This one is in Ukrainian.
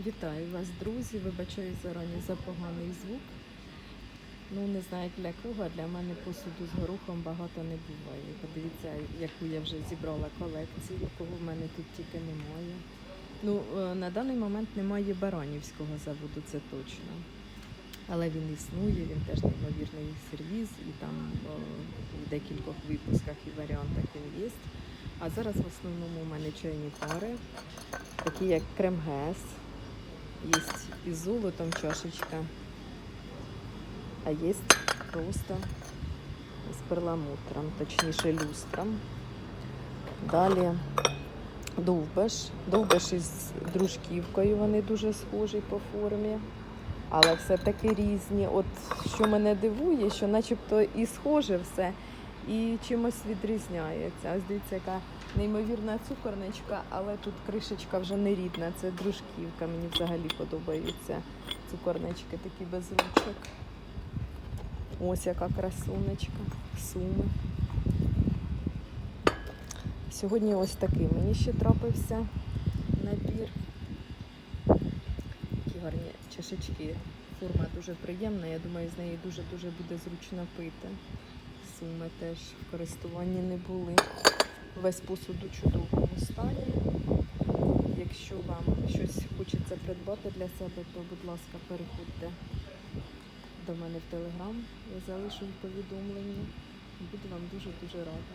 Вітаю вас, друзі. Вибачаю зарані за поганий звук. Ну, не знаю як для кого, для мене посуду з горохом багато не буває. Подивіться, яку я вже зібрала колекцію, кого в мене тут тільки немає. Ну, е, на даний момент немає Баранівського заводу, це точно. Але він існує, він теж неймовірний сервіз, і там о, в декількох випусках і варіантах він є. А зараз в основному у мене чайні пари, такі як крем-гес, є із золотом чашечка, а є просто з перламутром, точніше люстром. Далі довбеш. Довбеш із дружківкою, вони дуже схожі по формі. Але все-таки різні. От що мене дивує, що начебто і схоже все, і чимось відрізняється. Ось дивіться, яка неймовірна цукорничка, але тут кришечка вже не рідна, це дружківка. Мені взагалі подобаються цукорнички, такі без ручок. Ось яка красунечка, суми. Сьогодні ось такий мені ще трапився набір. Такі гарні чашечки. Форма дуже приємна. Я думаю, з неї дуже-дуже буде зручно пити. Суми теж в користуванні не були. Весь посуд у чудовому стані. Якщо вам щось хочеться придбати для себе, то, будь ласка, переходьте до мене в телеграм. Я залишу повідомлення. Буду вам дуже-дуже рада.